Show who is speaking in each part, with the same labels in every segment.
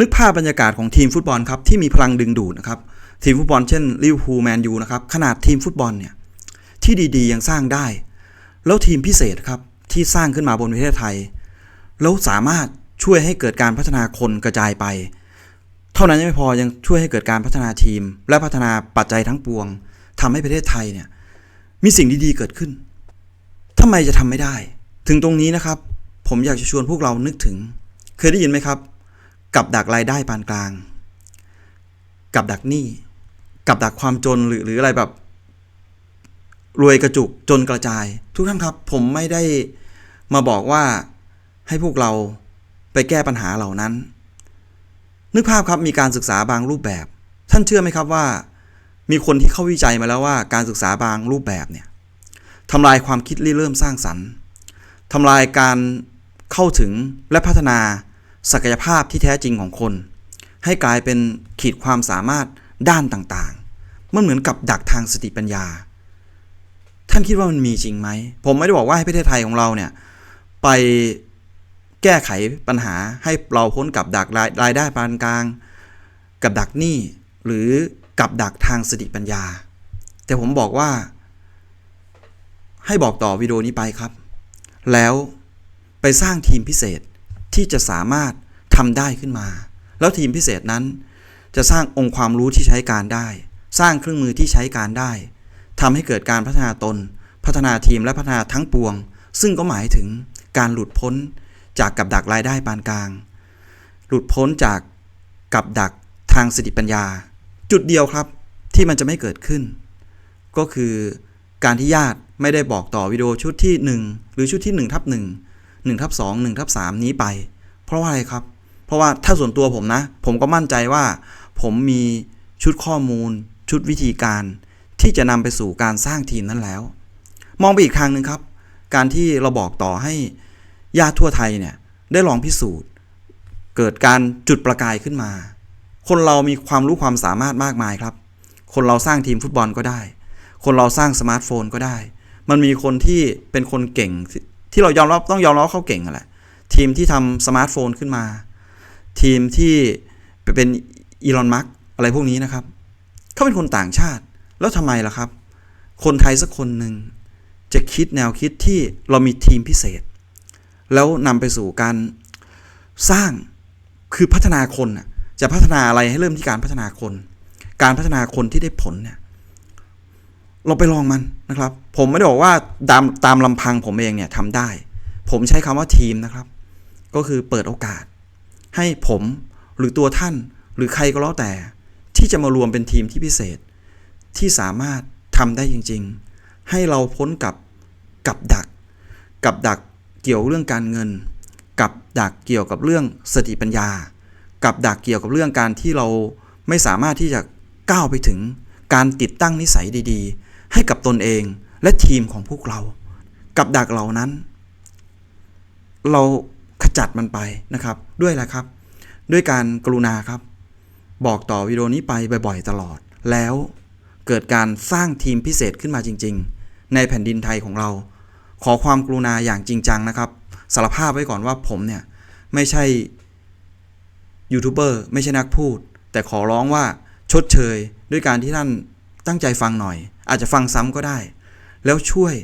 Speaker 1: นึกภาพบรรยากาศของทีมฟุตบอลครับที่มีพลังดึงดูดนะครับทีมฟุตบอลเช่นลิเวอร์พูลแมนยูนะครับขนาดทีมฟุตบอลเนี่ยที่ดีๆยังสร้างได้ แล้วทีมพิเศษครับที่สร้างขึ้นมาบนประเทศไทย แล้วสามารถช่วยให้เกิดการพัฒนาคนกระจายไป เท่านั้นยังไม่พอยังช่วยให้เกิดการพัฒนาทีม และพัฒนาปัจจัยทั้งปวงทำให้ประเทศไทยเนี่ยมีสิ่งดีๆเกิดขึ้นทำไมจะทำไม่ได้ ถึงตรงนี้นะครับ ผมอยากจะชวนพวกเรานึกถึง เคยได้ยินไหมครับ กับดักรายได้ปานกลาง กับดักหนี้ กับดักความจนหรือหรืออะไรแบบ รวยกระจุกจนกระจาย ทุกท่านครับ ผมไม่ได้มาบอกว่าให้พวกเราไปแก้ปัญหาเหล่านั้น นึกภาพครับมีการศึกษาบางรูปแบบ ท่านเชื่อไหมครับว่า มีคนที่เข้าวิจัยมาแล้วว่า การศึกษาบางรูปแบบเนี่ยทำลายความคิดริเริ่มสร้างสรรค์ทำลายการเข้าถึงและพัฒนา ศักยภาพที่แท้จริงของคน ให้กลายเป็นขีดความสามารถด้านต่างๆ มันเหมือนกับดักทางสติปัญญา ท่านคิดว่ามันมีจริงไหม ผมไม่ได้บอกว่าให้ประเทศไทยของเราเนี่ยไปแก้ไขปัญหาให้เราพ้นกับดักรายรายได้ปานกลาง กับดักหนี้หรือกับดักทางสติปัญญา แต่ผมบอกว่า ให้บอกต่อวิดีโอนี้ไปครับ แล้วไปสร้างทีมพิเศษ ที่จะสามารถทำได้ขึ้นมา แล้วทีมพิเศษนั้น จะสร้างองค์ความรู้ที่ใช้การได้ สร้างเครื่องมือที่ใช้การได้ทำให้เกิดการพัฒนาตน พัฒนาทีมและพัฒนาทั้งปวง ซึ่งก็หมายถึงการหลุดพ้นจากกับดักรายได้ปานกลาง หลุดพ้นจากกับดักทางสติปัญญา จุดเดียวครับที่มันจะไม่เกิดขึ้น ก็คือการที่ญาติไม่ได้บอกต่อวิดีโอชุดที่ 1 หรือชุดที่1ทับ1 1ทับ2 1ทับ3นี้ไป เพราะว่าอะไรครับ เพราะว่าถ้าส่วนตัวผมนะ ผมก็มั่นใจว่า ผมมีชุดข้อมูล ชุดวิธีการ ที่จะนำไปสู่การสร้างทีมนั้นแล้ว มองไปอีกทางหนึ่งครับ การที่เราบอกต่อให้ญาติทั่วไทยเนี่ยได้ลองพิสูจน์ เกิดการจุดประกายขึ้นมา คนเรามีความรู้ความสามารถมากมายครับ คนเราสร้างทีมฟุตบอลก็ได้ คนเราสร้างสมาร์ทโฟนก็ได้ มันมีคนที่เป็นคนเก่ง ที่เรายอมรับต้องยอมรับเขาเก่งอะแหละทีมที่ทำสมาร์ทโฟนขึ้นมา ทีมที่เป็นอีลอนมัสอะไรพวกนี้นะครับเขาเป็นคนต่างชาติ แล้วทำไมล่ะครับ คนไทยสักคนหนึ่งจะคิดแนวคิดที่เรามีทีมพิเศษ แล้วนำไปสู่การสร้างคือพัฒนาคนจะพัฒนาอะไรให้เริ่มที่การพัฒนาคน การพัฒนาคนที่ได้ผลเนี่ย เราไปลองมันนะครับ ผมไม่ได้บอกว่าตามตามลำพังผมเองเนี่ยทำได้ ผมใช้คำว่าทีมนะครับ ก็คือเปิดโอกาส ให้ผมหรือตัวท่านหรือใครก็แล้วแต่ ที่จะมารวมเป็นทีมที่พิเศษ ที่สามารถทำได้จริง ๆ ให้เราพ้นกับกับดัก กับดักเกี่ยวเรื่องการเงิน กับดักเกี่ยวกับเรื่องสติปัญญา กับดักเกี่ยวกับเรื่องการที่เราไม่สามารถที่จะก้าวไปถึงการติดตั้งนิสัยดี ๆ ให้กับตนเองและทีมของพวกเรา กับดักเหล่านั้น เราขจัดมันไปนะครับ ด้วยอะไรครับ ด้วยการกรุณาครับ บอกต่อวิดีโอนี้ไปบ่อยๆ ตลอด แล้วเกิดการสร้างทีมพิเศษขึ้นมาจริง ๆ ในแผ่นดินไทยของเรา ขอความกรุณาอย่างจริงจังนะครับสารภาพไว้ก่อนว่าผมเนี่ยไม่ใช่ยูทูบเบอร์ไม่ใช่นักพูด แต่ขอร้องว่าชดเชย ด้วยการที่ท่าน ตั้งใจฟังหน่อย อาจจะฟังซ้ำก็ได้ แล้วช่วย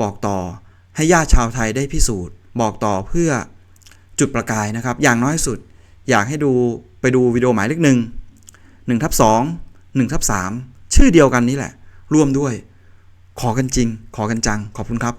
Speaker 1: บอกต่อให้ญาติชาวไทยได้พิสูจน์ บอกต่อเพื่อจุดประกายนะครับ อย่างน้อยสุด อยากให้ดูไปดูวิดีโอหมายเลขหนึ่งหนึ่งทับสองหนึ่งทับสามชื่อเดียวกันนี่แหละ ร่วมด้วย ขอกันจริง ขอกันจัง ขอบคุณครับ